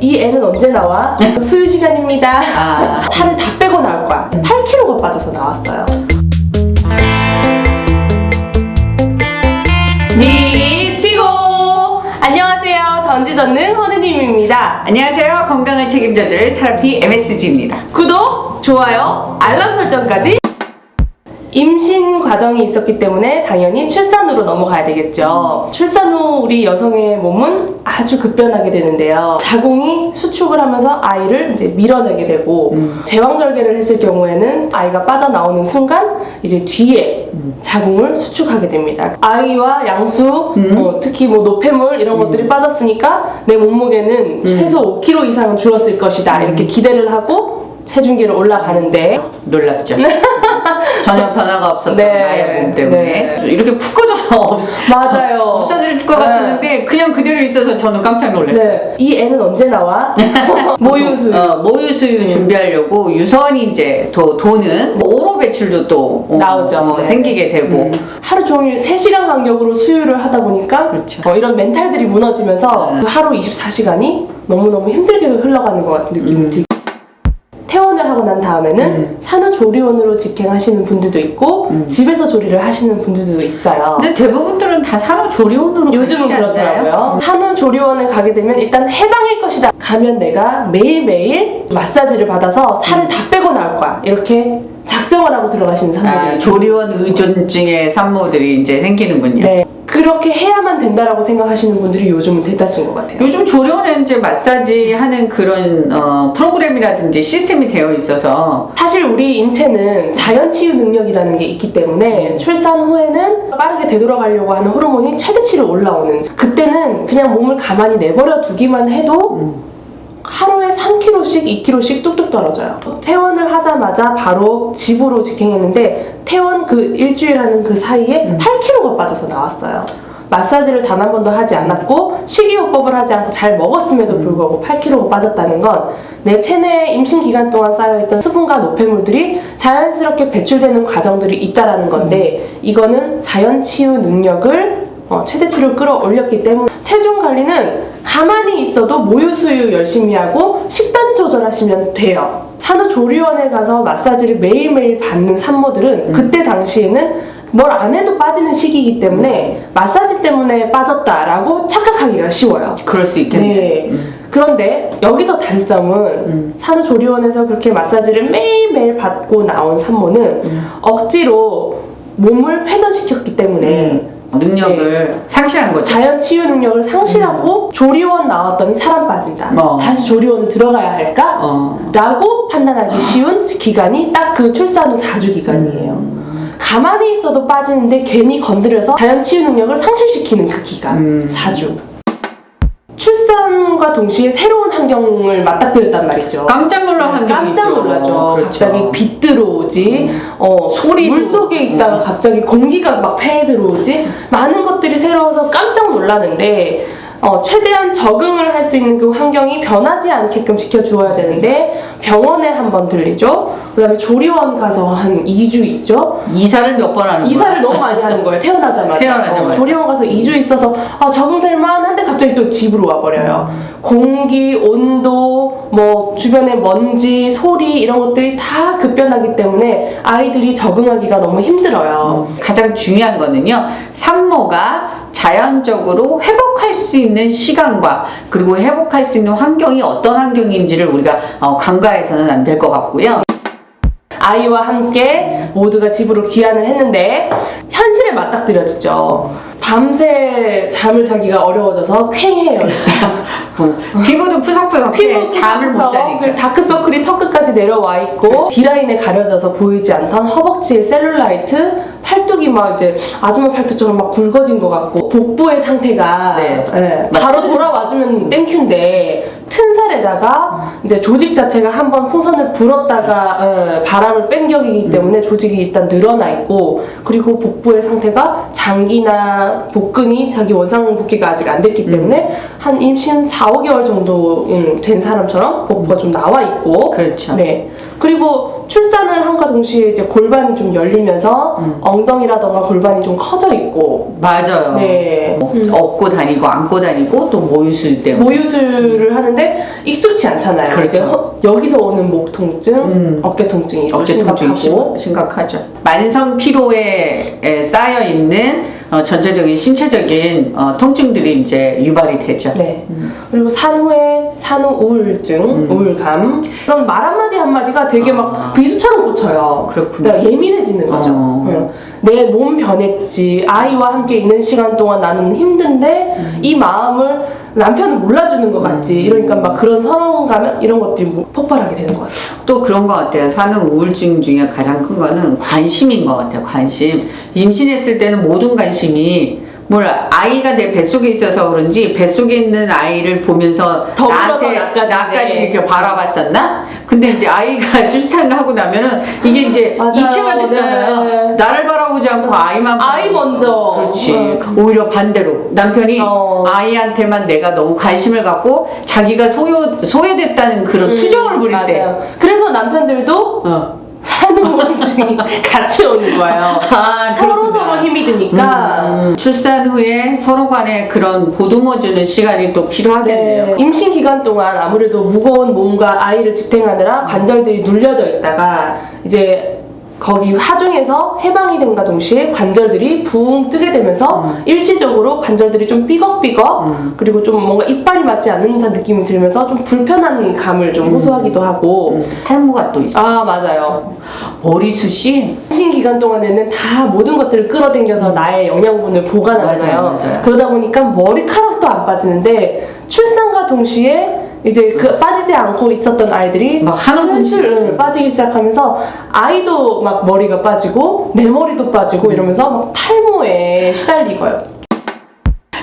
이 애는 언제 나와? 수유 시간입니다. 아. 살을 다 빼고 나올 거야. 8kg가 빠져서 나왔어요. 미치고! 안녕하세요. 전지전능 허느님입니다. 안녕하세요. 건강을 책임져줄 테라피 MSG입니다. 구독, 좋아요, 알람 설정까지 임신 과정이 있었기 때문에 당연히 출산으로 넘어가야 되겠죠. 출산 후 우리 여성의 몸은 아주 급변하게 되는데요. 자궁이 수축을 하면서 아이를 이제 밀어내게 되고 음. 제왕절개를 했을 경우에는 아이가 빠져나오는 순간 이제 뒤에 자궁을 수축하게 됩니다. 아이와 양수, 음. 뭐 특히 뭐 노폐물 이런 것들이 빠졌으니까 내 몸무게는 최소 5kg 이상은 줄었을 것이다 이렇게 기대를 하고 체중계를 올라가는데 놀랍죠? 전혀 변화가 없었던 네. 나의 몸 때문에 네. 이렇게 푹 꺼져서 없, 맞아요. 없어질 것 네. 같았는데 그냥 그대로 있어서 저는 깜짝 놀랐어요. 네. 이 애는 언제 나와? 모유수유. 어, 모유수유 음. 준비하려고 유선이 이제 도, 도는 뭐 오로 배출도 또 어, 나오죠. 어, 네. 생기게 되고 음. 하루 종일 3시간 간격으로 수유를 하다 보니까 그렇죠. 어, 이런 멘탈들이 무너지면서 음. 그 하루 24시간이 너무너무 힘들게 흘러가는 것 같은 느낌이 음. 들고 하고 난 다음에는 음. 산후조리원으로 직행하시는 분들도 있고 음. 집에서 조리를 하시는 분들도 있어요. 근데 대부분들은 다 산후조리원으로 요즘은? 그렇더라고요. 산후조리원을 가게 되면 일단 해방일 것이다. 가면 내가 매일매일 마사지를 받아서 살을 다 빼고 나올 거야. 이렇게 작정을 하고 들어가시는 아, 산모들이 조리원 의존증의 산모들이 이제 생기는군요. 네. 그렇게 해야만 된다라고 생각하시는 분들이 요즘은 대다수인 것 같아요. 요즘 조리원에 이제 마사지 하는 그런 어, 프로그램이라든지 시스템이 되어 있어서 사실 우리 인체는 자연 치유 능력이라는 게 있기 때문에 출산 후에는 빠르게 되돌아가려고 하는 호르몬이 최대치로 올라오는 그때는 그냥 몸을 가만히 내버려 두기만 해도 하루에 3kg씩, 2kg씩 뚝뚝 떨어져요. 퇴원을 하자마자 바로 집으로 직행했는데 퇴원 그 일주일 하는 그 사이에 8kg가 빠져서 나왔어요. 마사지를 단 한 번도 하지 않았고 식이요법을 하지 않고 잘 먹었음에도 불구하고 8kg가 빠졌다는 건 내 체내에 임신 기간 동안 쌓여있던 수분과 노폐물들이 자연스럽게 배출되는 과정들이 있다라는 건데 이거는 자연 치유 능력을 어, 최대치로 끌어올렸기 때문에 체중 관리는 가만히 있어도 모유 수유 열심히 하고 식단 조절하시면 돼요. 산후조리원에 가서 마사지를 매일매일 받는 산모들은 그때 당시에는 뭘 안 해도 빠지는 시기이기 때문에 마사지 때문에 빠졌다라고 착각하기가 쉬워요. 그럴 수 있겠네요. 네. 음. 그런데 여기서 단점은 음. 산후조리원에서 그렇게 마사지를 매일매일 받고 나온 산모는 음. 억지로 몸을 회전시켰기 때문에 음. 능력을 상실한 거죠. 자연 치유 능력을 상실하고 조리원 나왔더니 사람 빠진다. 어. 다시 조리원을 들어가야 할까? 어. 라고 판단하기 쉬운 기간이 딱 그 출산 후 4주 기간이에요. 가만히 있어도 빠지는데 괜히 건드려서 자연 치유 능력을 상실시키는 그 기간 음. 4주. 출산과 동시에 새로운 환경을 맞닥뜨렸단 말이죠. 깜짝 놀란 환경이 깜짝 있죠. 놀라죠. 그렇죠. 갑자기 빛 들어오지, 어, 소리, 물 속에 있다가 음. 갑자기 공기가 막 폐에 들어오지, 많은 것들이 새로워서 깜짝 놀라는데, 어, 최대한 적응을 할 수 있는 그 환경이 변하지 않게끔 지켜주어야 되는데, 병원에 한 번 들리죠. 그 다음에 조리원 가서 한 2주 있죠. 이사를 몇 번 하는 이사를 거야? 너무 많이 하는 거예요. 태어나자마자. 태어나자마자. 어, 조리원 가서 2주 있어서 아, 적응될 만한데 갑자기 또 집으로 와버려요. 공기, 온도, 뭐 주변의 먼지, 소리 이런 것들이 다 급변하기 때문에 아이들이 적응하기가 너무 힘들어요. 가장 중요한 거는요, 산모가 자연적으로 회복할 수 있는 시간과 그리고 회복할 수 있는 환경이 어떤 환경인지를 우리가 어, 간과해서는 안 될 것 같고요. 아이와 함께 모두가 집으로 귀환을 했는데 현실에 맞닥뜨려지죠. 밤새 잠을 자기가 어려워져서 쾌해요. 뭐, 피부도 푸석푸석 피부 잠을 못 자니까. 그리고 다크서클이 턱끝까지 내려와 있고 D라인에 가려져서 보이지 않던 허벅지의 셀룰라이트 팔뚝이 막 이제 아줌마 팔뚝처럼 막 굵어진 것 같고 복부의 상태가 네. 예, 맞- 바로 돌아와주면 땡큐인데 튼 살에다가 이제 조직 자체가 한번 풍선을 불었다가 예, 바람을 뺀 격이기 때문에 조직이 일단 늘어나 있고 그리고 복부의 상태가 장기나 복근이 자기 원상 복귀가 아직 안 됐기 때문에 한 임신 4, 5개월 정도 음, 된 사람처럼 복부가 좀 나와 있고 그렇죠. 네. 그리고 출산을 함과 동시에 이제 골반이 좀 열리면서 음. 어, 엉덩이라던가 골반이 좀 커져 있고 맞아요. 네. 뭐 음. 업고 다니고 안고 다니고 또 모유술 때문에 모유술을 하는데 익숙치 않잖아요. 그렇죠. 이제 허- 여기서 오는 목 통증, 음. 어깨 통증이 어깨 통증이 심각하고 심각하죠. 만성 피로에 에, 쌓여 있는 어, 전체적인 신체적인 어, 통증들이 이제 유발이 되죠. 네. 음. 그리고 산후에 산후 우울증, 음. 우울감 그런 말 한마디 한마디가 되게 아. 막 비수처럼 꽂혀요. 그렇군요. 그러니까 예민해지는 거죠. 어. 내몸 변했지. 아이와 함께 있는 시간 동안 나는 힘든데 음. 이 마음을 남편은 몰라주는 것 같지. 이러니까 막 그런 서러움감 이런 것들이 뭐 폭발하게 되는 것 같아요. 또 그런 것 같아요. 산후 우울증 중에 가장 큰 거는 관심인 것 같아요. 관심. 임신했을 때는 모든 관심이 뭘 아이가 내 뱃속에 있어서 그런지 뱃속에 있는 아이를 보면서 더 나한테 나까지, 나까지 네. 이렇게 바라봤었나? 근데 이제 아이가 출산을 하고 나면은 이게 이제. 이체가 됐잖아요. 네. 나를 바라보지 않고 아이만 아이. 먼저. 그렇지. 응. 오히려 반대로 남편이 어. 아이한테만 내가 너무 관심을 갖고 자기가 소요 소외됐다는 그런 음, 투정을 부릴 때. 맞아요. 그래서 남편들도 어. 산후 우울증이 같이 오는 거예요. 아, 서로. 서로 힘이 드니까. 음, 출산 후에 서로 간에 그런 보듬어주는 시간이 또 필요하겠네요. 네, 임신 기간 동안 아무래도 무거운 몸과 아이를 지탱하느라 관절들이 눌려져 있다가 이제 거기 하중에서 해방이 된과 동시에 관절들이 붕 뜨게 되면서 음. 일시적으로 관절들이 좀 삐걱삐걱 음. 그리고 좀 뭔가 이빨이 맞지 않는 듯한 느낌이 들면서 좀 불편한 감을 좀 음. 호소하기도 하고 음, 탈모가 또 있어. 아 맞아요 머리숱이 임신 기간 동안에는 다 모든 것들을 끌어당겨서 나의 영양분을 보관하잖아요. 음. 맞아요, 맞아요. 그러다 보니까 머리카락도 안 빠지는데 출산과 동시에 이제 그 빠지지 않고 있었던 아이들이 막 슬슬 응, 빠지기 시작하면서 아이도 막 머리가 빠지고 내 머리도 빠지고 이러면서 막 탈모에 시달리고요.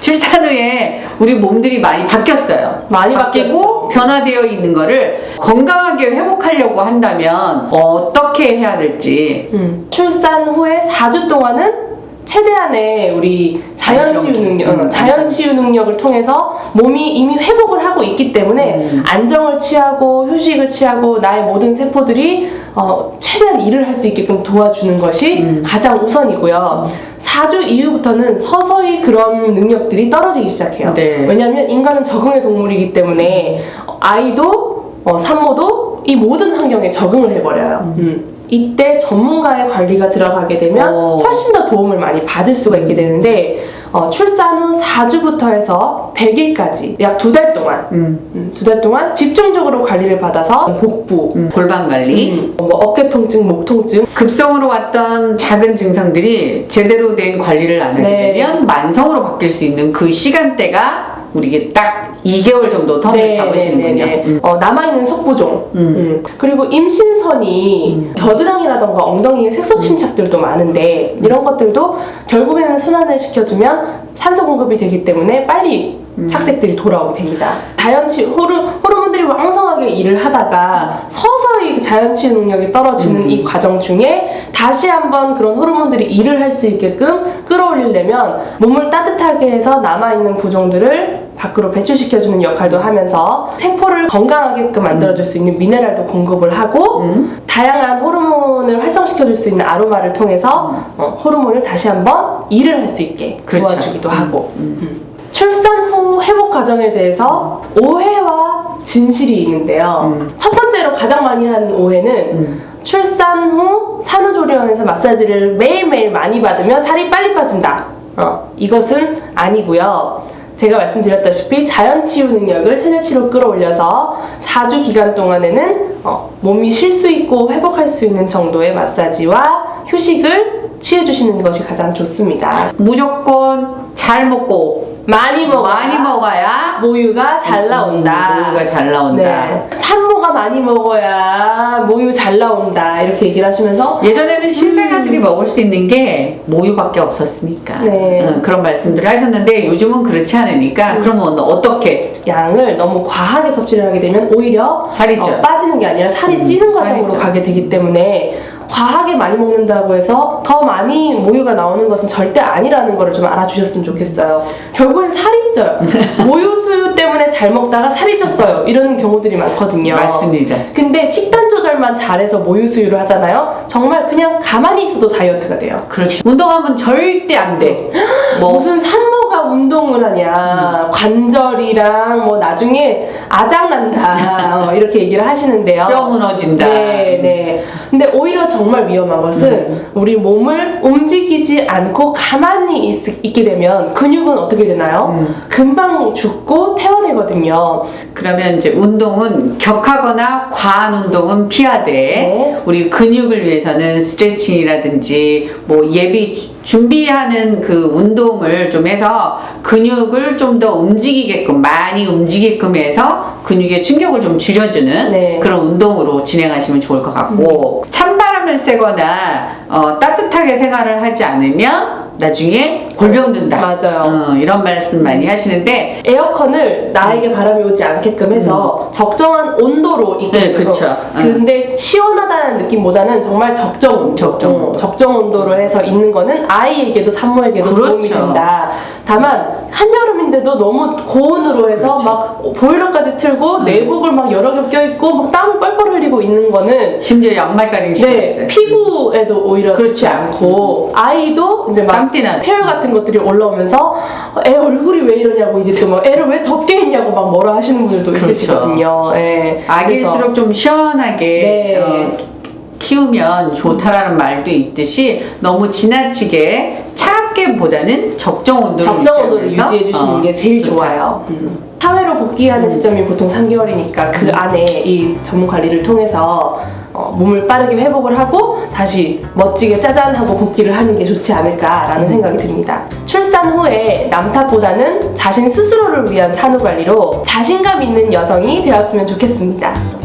출산 후에 우리 몸들이 많이 바뀌었어요. 많이 바뀌고 변화되어 있는 거를 건강하게 회복하려고 한다면 어떻게 해야 될지 음. 출산 후에 4주 동안은 최대한의 우리 자연 치유. 능력, 음, 어, 자연 치유 능력을 통해서 몸이 이미 회복을 하고 있기 때문에 음. 안정을 취하고 휴식을 취하고 나의 모든 세포들이 어, 최대한 일을 할 수 있게끔 도와주는 것이 음. 가장 우선이고요. 4주 이후부터는 서서히 그런 능력들이 떨어지기 시작해요. 네. 왜냐하면 인간은 적응의 동물이기 때문에 어, 아이도 어, 산모도 이 모든 환경에 적응을 해버려요. 음. 이때 전문가의 관리가 들어가게 되면 오. 훨씬 더 도움을 많이 받을 수가 있게 되는데 어, 출산 후 4주부터 해서 100일까지 약 두 달 동안 음, 두 달 동안 집중적으로 관리를 받아서 복부, 음, 골반 관리 음, 뭐 어깨 통증, 목 통증 급성으로 왔던 작은 증상들이 제대로 된 관리를 안 하게 네. 되면 만성으로 바뀔 수 있는 그 시간대가 우리게 딱 2개월 정도 텀을 잡으시는군요. 음. 어, 남아있는 속보종 음. 음. 그리고 임신선이 음. 겨드랑이라던가 엉덩이에 색소 침착들도 많은데 이런 것들도 결국에는 순환을 시켜주면 산소 공급이 되기 때문에 빨리 음. 착색들이 돌아오게 됩니다. 자연치 호르, 호르몬들이 왕성하게 일을 하다가 서서히 그 자연치유 능력이 떨어지는 음. 이 과정 중에 다시 한번 그런 호르몬들이 일을 할 수 있게끔 끌어올리려면 몸을 따뜻하게 해서 남아있는 부종들을 밖으로 배출시켜주는 역할도 하면서 세포를 건강하게끔 만들어줄 수 있는 미네랄도 공급을 하고 음. 다양한 호르몬을 활성시켜줄 수 있는 아로마를 통해서 어, 호르몬을 다시 한번 일을 할 수 있게 그렇죠. 도와주기도 하고 음. 출산 후 회복 과정에 대해서 오해와 진실이 있는데요. 음. 첫 번째로 가장 많이 하는 오해는 음. 출산 후 산후조리원에서 마사지를 매일매일 많이 받으면 살이 빨리 빠진다. 어, 이것은 아니고요. 제가 말씀드렸다시피 자연 치유 능력을 최대치로 끌어올려서 4주 기간 동안에는 어, 몸이 쉴 수 있고 회복할 수 있는 정도의 마사지와 휴식을 취해주시는 것이 가장 좋습니다. 무조건 잘 먹고 많이 먹어 많이 먹어야 모유가 잘 나온다. 음, 모유가 잘 나온다. 네. 산모가 많이 먹어야 모유 잘 나온다. 이렇게 얘기를 하시면서 예전에는 신생아들이 먹을 수 있는 게 모유밖에 없었으니까 네. 음, 그런 말씀들을 하셨는데 요즘은 그렇지 않으니까 음. 그러면 어떻게 양을 너무 과하게 섭취를 하게 되면 오히려 살이 쪄? 어, 빠지는 게 아니라 살이 음, 찌는 살이 과정으로 쪄. 가게 되기 때문에 과하게 많이 먹는다고 해서 더 많이 모유가 나오는 것은 절대 아니라는 것을 좀 알아주셨으면 좋겠어요. 결국엔 살이 쪄요. 모유 수유 때문에 잘 먹다가 살이 쪘어요. 이러는 경우들이 많거든요. 맞습니다. 근데 식단 조절 조절만 잘해서 모유 수유를 하잖아요. 정말 그냥 가만히 있어도 다이어트가 돼요. 그렇지. 운동하면 절대 안 돼. 뭐 무슨 산 모가 운동을 음. 하냐 관절이랑 뭐 나중에 아작난다 어, 이렇게 얘기를 하시는데요. 뼈 무너진다. 네, 네. 근데 오히려 정말 위험한 것은 음. 우리 몸을 움직이지 않고 가만히 있, 게 되면 근육은 어떻게 되나요? 음. 금방 죽고 퇴화되거든요. 그러면 이제 운동은 격하거나 과한 운동은 피하되 네. 우리 근육을 위해서는 스트레칭이라든지 뭐 예비 주- 준비하는 그 운동을 좀 해서 근육을 좀 더 움직이게끔 많이 움직이게끔 해서 근육의 충격을 좀 줄여주는 네. 그런 운동으로 진행하시면 좋을 것 같고 찬바람을 쐬거나 어, 따뜻하게 생활을 하지 않으면 나중에 골병 든다. 맞아요. 어, 이런 말씀 많이 하시는데 에어컨을 나에게 바람이 오지 않게끔 해서 적정한 온도로 음. 네, 되고 그쵸. 근데 시원하다는 느낌보다는 정말 적정 온도 적정 어, 온도. 적정 온도로 해서 있는 거는 아이에게도 산모에게도 그렇죠. 도움이 된다 다만 한여름인데도 너무 고온으로 해서 그렇죠. 막 보일러까지 틀고 음. 내복을 막 여러 겹 껴입고 막 땀을 뻘뻘 흘리고 있는 거는 심지어 양말까지 네, 신어야 피부에도 오히려 그렇죠. 좋지 않고 아이도 이제 막 땀띠나 폐혈 같은 것들이 올라오면서 애 얼굴이 왜 이러냐고 이제 또 막 애를 왜 덥게 했냐고 막 뭐라 하시는 분들도 그렇죠. 있으시거든요. 예. 아기일수록 좀 시원하게 네. 어, 키우면 좋다라는 말도 있듯이 너무 지나치게 차갑게보다는 적정 온도를 적정 온도를 유지하면서, 유지해 주시는 어, 게 제일 좋다. 좋아요. 사회로 복귀하는 시점이 보통 3개월이니까 그 안에 이 전문 관리를 통해서 어, 몸을 빠르게 회복을 하고 다시 멋지게 짜잔하고 복귀를 하는 게 좋지 않을까라는 생각이 듭니다. 출산 후에 남탓보다는 자신 스스로를 위한 산후 관리로 자신감 있는 여성이 되었으면 좋겠습니다.